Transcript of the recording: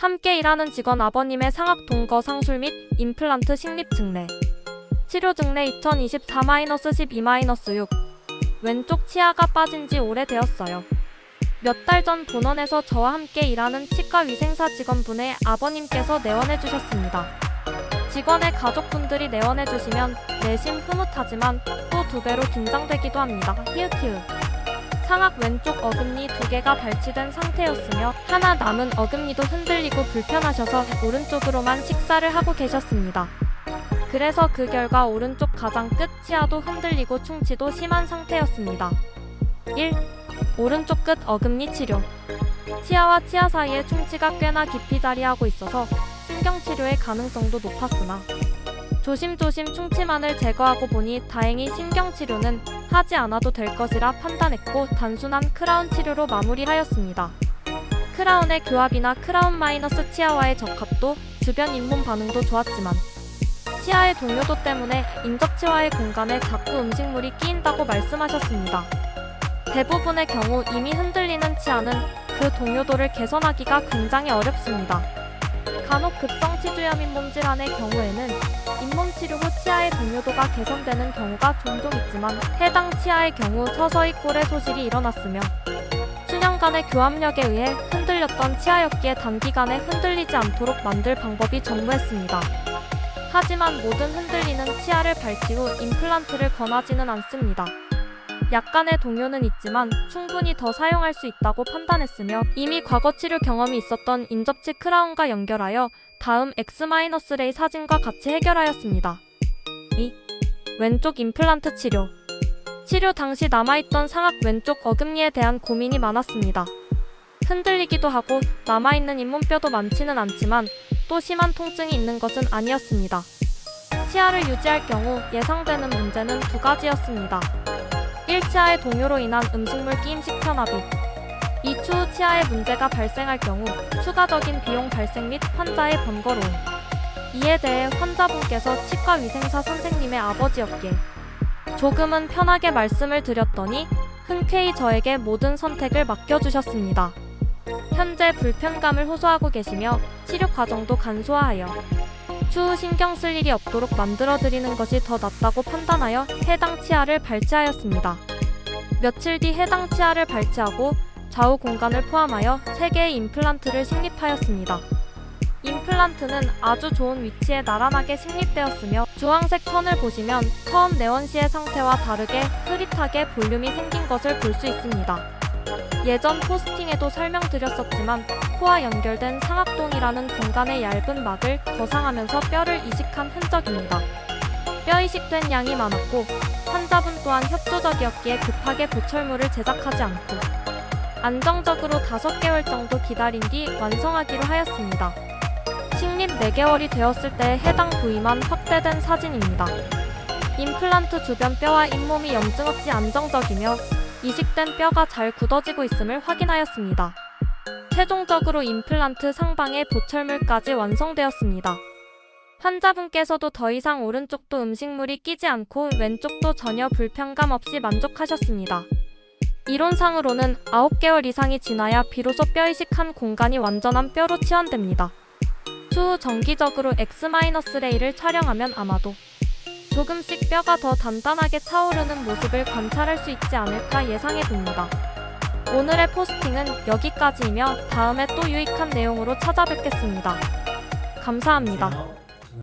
함께 일하는 직원 아버님의 상악 동거 상술 및 임플란트 식립 증례. 치료 증례 2024-12-6. 왼쪽 치아가 빠진 지 오래되었어요. 몇 달 전 본원에서 저와 함께 일하는 치과 위생사 직원분의 아버님께서 내원해 주셨습니다. 직원의 가족분들이 내원해 주시면 내심 흐뭇하지만 또 두 배로 긴장되기도 합니다. 히읗히읗. 상악 왼쪽 어금니 두 개가 발치된 상태였으며 하나 남은 어금니도 흔들리고 불편하셔서 오른쪽으로만 식사를 하고 계셨습니다. 그래서 그 결과 오른쪽 가장 끝 치아도 흔들리고 충치도 심한 상태였습니다. 1. 오른쪽 끝 어금니 치료. 치아와 치아 사이에 충치가 꽤나 깊이 자리하고 있어서 신경치료의 가능성도 높았으나 조심조심 충치만을 제거하고 보니 다행히 신경치료는 하지 않아도 될 것이라 판단했고 단순한 크라운 치료로 마무리하였습니다. 크라운의 교합이나 크라운 마이너스 치아와의 적합도, 주변 잇몸 반응도 좋았지만 치아의 동요도 때문에 인접치와의 공간에 자꾸 음식물이 끼인다고 말씀하셨습니다. 대부분의 경우 이미 흔들리는 치아는 그 동요도를 개선하기가 굉장히 어렵습니다. 간혹 급성 치주염 잇몸 질환의 경우에는 잇몸 치료 후 치아의 동요도가 개선되는 경우가 종종 있지만 해당 치아의 경우 서서히 꼴의 소실이 일어났으며 수년간의 교합력에 의해 흔들렸던 치아였기에 단기간에 흔들리지 않도록 만들 방법이 전무했습니다. 하지만 모든 흔들리는 치아를 발치 후 임플란트를 권하지는 않습니다. 약간의 동요는 있지만 충분히 더 사용할 수 있다고 판단했으며 이미 과거 치료 경험이 있었던 인접치 크라운과 연결하여 다음 X-레이 사진과 같이 해결하였습니다. 2. 왼쪽 임플란트 치료 치료 당시 남아있던 상악 왼쪽 어금니에 대한 고민이 많았습니다. 흔들리기도 하고 남아있는 잇몸뼈도 많지는 않지만 또 심한 통증이 있는 것은 아니었습니다. 치아를 유지할 경우 예상되는 문제는 두 가지였습니다. 1치아의 동요로 인한 음식물 끼임 식 편압이 2추 후 치아에 문제가 발생할 경우 추가적인 비용 발생 및 환자의 번거로움 이에 대해 환자분께서 치과 위생사 선생님의 아버지였기에 조금은 편하게 말씀을 드렸더니 흔쾌히 저에게 모든 선택을 맡겨주셨습니다. 현재 불편감을 호소하고 계시며 치료 과정도 간소화하여 추후 신경 쓸 일이 없도록 만들어드리는 것이 더 낫다고 판단하여 해당 치아를 발치하였습니다. 며칠 뒤 해당 치아를 발치하고 좌우 공간을 포함하여 3개의 임플란트를 식립하였습니다. 임플란트는 아주 좋은 위치에 나란하게 식립되었으며 주황색 선을 보시면 처음 내원 시의 상태와 다르게 흐릿하게 볼륨이 생긴 것을 볼 수 있습니다. 예전 포스팅에도 설명드렸었지만 코와 연결된 상악동이라는 공간의 얇은 막을 거상하면서 뼈를 이식한 흔적입니다. 뼈 이식된 양이 많았고 환자분 또한 협조적이었기에 급하게 보철물을 제작하지 않고 안정적으로 5개월 정도 기다린 뒤 완성하기로 하였습니다. 식립 4개월이 되었을 때 해당 부위만 확대된 사진입니다. 임플란트 주변 뼈와 잇몸이 염증 없이 안정적이며 이식된 뼈가 잘 굳어지고 있음을 확인하였습니다. 최종적으로 임플란트 상방의 보철물까지 완성되었습니다. 환자분께서도 더 이상 오른쪽도 음식물이 끼지 않고 왼쪽도 전혀 불편감 없이 만족하셨습니다. 이론상으로는 9개월 이상이 지나야 비로소 뼈 이식한 공간이 완전한 뼈로 치환됩니다. 추후 정기적으로 X-레이를 촬영하면 아마도 조금씩 뼈가 더 단단하게 차오르는 모습을 관찰할 수 있지 않을까 예상해 봅니다. 오늘의 포스팅은 여기까지이며 다음에 또 유익한 내용으로 찾아뵙겠습니다. 감사합니다.